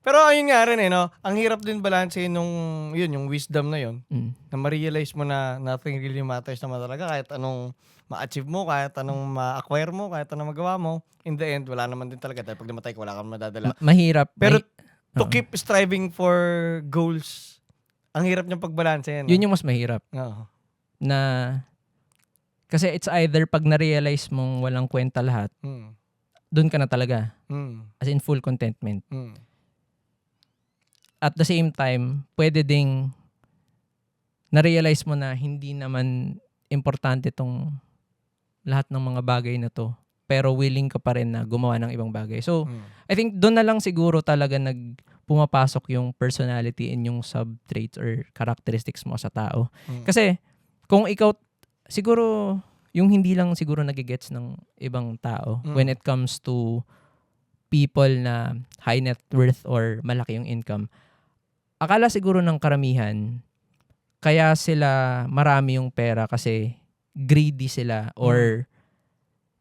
Pero ayun nga rin eh, no? Ang hirap din balansehin nung, yun, yung wisdom na yun. Mm. Na ma-realize mo na nothing really matters naman talaga. Kahit anong ma-achieve mo, kahit anong ma-acquire mo, kahit anong magawa mo. In the end, wala naman din talaga. Dahil pag namatay ka, wala kang madadala. Ma- mahirap. Pero mahi- to Oo. keep striving for goals, ang hirap niyang pagbalansehin. yun yung mas mahirap Oo. na kasi it's either pag na-realize mong walang kwenta lahat, Mm. doon ka na talaga. Mm. As in full contentment. Mm. At the same time, pwede ding na-realize mo na hindi naman importante tong lahat ng mga bagay na to. Pero willing ka pa rin na gumawa ng ibang bagay. So, Mm. I think doon na lang siguro talaga nag pumapasok yung personality and yung sub-traits or characteristics mo sa tao. Mm. Kasi kung ikaw siguro yung hindi lang siguro nagigets ng ibang tao Mm. when it comes to people na high net worth or malaki yung income. Akala siguro ng karamihan kaya sila marami yung pera kasi greedy sila or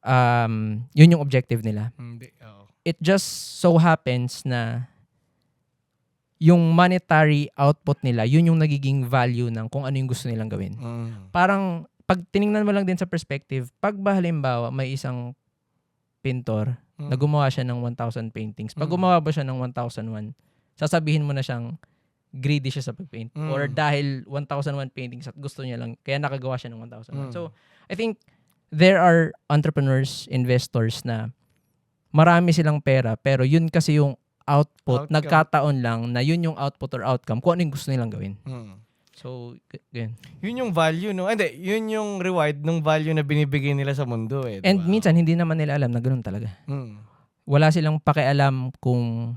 um yun yung objective nila Hindi. Oo. it just so happens na yung monetary output nila, yun yung nagiging value ng kung ano yung gusto nilang gawin. Mm. Parang, pag tiningnan mo lang din sa perspective, pag ba halimbawa may isang pintor Mm. na gumawa siya ng 1,000 paintings, pag Mm. gumawa ba siya ng 1,001, sasabihin mo na siyang greedy siya sa pagpaint. Mm. Or dahil 1,001 paintings at gusto niya lang, kaya nakagawa siya ng 1,001. Mm. So, I think there are entrepreneurs, investors na marami silang pera, pero yun kasi yung output, Outcome. nagkataon lang na yun yung output or outcome kung ano yung gusto nilang gawin. Mm. So, ganyan. Yun yung value, no? Hindi, yun yung reward ng value na binibigay nila sa mundo, eh. And diba? minsan, hindi naman nila alam na ganun talaga. Mm. Wala silang pakialam kung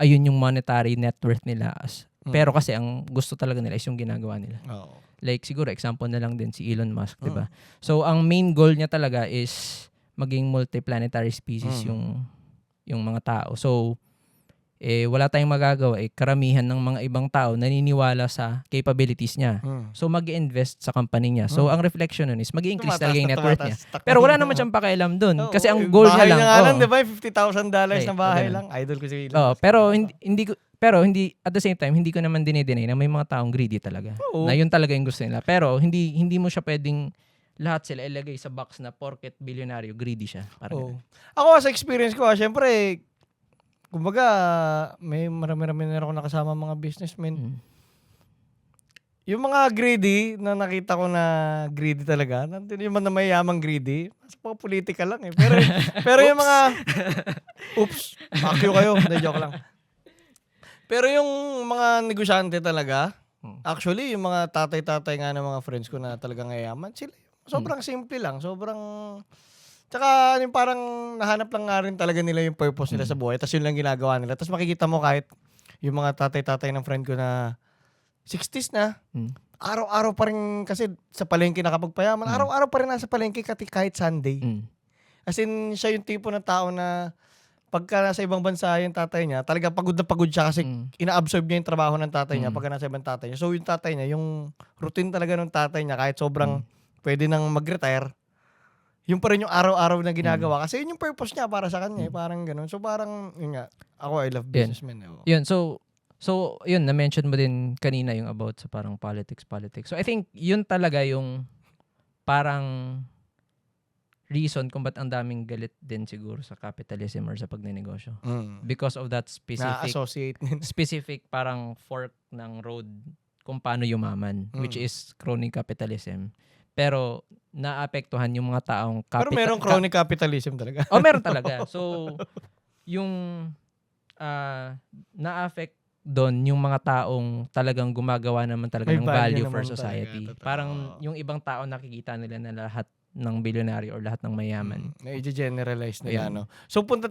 ayun yung monetary net worth nila. As, Mm. Pero kasi ang gusto talaga nila is yung ginagawa nila. Oo. Like siguro example na lang din si Elon Musk, 'di ba? Mm. So ang main goal niya talaga is maging multiplanetary species Mm. yung yung mga tao. So eh wala tayong magagawa eh karamihan ng mga ibang tao naniniwala sa capabilities niya. Mm. So mag-invest sa company niya. So Mm. ang reflection nun is mag-increase talaga yung net worth niya. Pero wala naman siyang pakialam dun. Oo, Kasi ang goal niya bahay lang. nga lang, oo. di ba? $50,000 dollars na bahay lang. Idol ko si Elon. Musk. pero hindi, hindi ko pero hindi at the same time hindi ko naman dinideny na may mga taong greedy talaga. Oo. Na yun talaga yung gusto nila. Pero hindi hindi mo siya pwedeng lahat sila ilagay sa box na porket bilyonaryo greedy siya. Parang ganun. Ako sa experience ko, ah, syempre, kumbaga, may marami-rami na ako nakasama mga businessmen. Mm. Yung mga greedy na nakita ko na greedy talaga, nandun yung mga mayamang greedy, mas mga politika lang eh. Pero, pero yung mga, oops, you kayo, hindi joke lang. Pero yung mga negosyante talaga, Hmm. actually, yung mga tatay-tatay nga ng mga friends ko na talagang mayaman, sila, sobrang simple lang, sobrang, tsaka yung parang nahanap lang nga rin talaga nila yung purpose nila sa buhay, tapos yun lang ginagawa nila. Tapos makikita mo kahit yung mga tatay-tatay ng friend ko na 60s na, Mm. araw-araw pa rin kasi sa palengke nakapagpayaman, Mm. araw-araw pa rin nasa palengke kati kahit Sunday. Mm. As in, siya yung tipo ng tao na pagka nasa ibang bansa yung tatay niya, talaga pagod na pagod siya kasi Mm. ina-absorb niya yung trabaho ng tatay niya Mm. pagka nasa ibang tatay niya. So yung tatay niya, yung routine talaga ng tatay niya kahit sobrang Mm. pwede nang mag-retire, yung pa rin yung araw-araw na Mm. ginagawa. Kasi yun yung purpose niya para sa kanya. eh, Parang ganun. So parang, yun nga, ako I love businessmen. Eh. oo. Yun, so so yun na-mention mo din kanina yung about sa parang politics politics. So I think yun talaga yung parang reason kung ba't ang daming galit din siguro sa capitalism or sa pagnenegosyo. Mm. Because of that specific Na-associate. specific parang fork ng road kung paano yumaman, which Mm. is crony capitalism. Pero naapektuhan yung mga taong Pero capita- merong crony capitalism talaga. oh, meron talaga. So, yung ah na-affect doon yung mga taong talagang gumagawa naman talaga May ng value for talaga, society. totoo. Parang yung ibang tao nakikita nila na lahat ng bilyonaryo or lahat ng mayaman. Mm. Na i-generalize nila, Ayun. no? So punta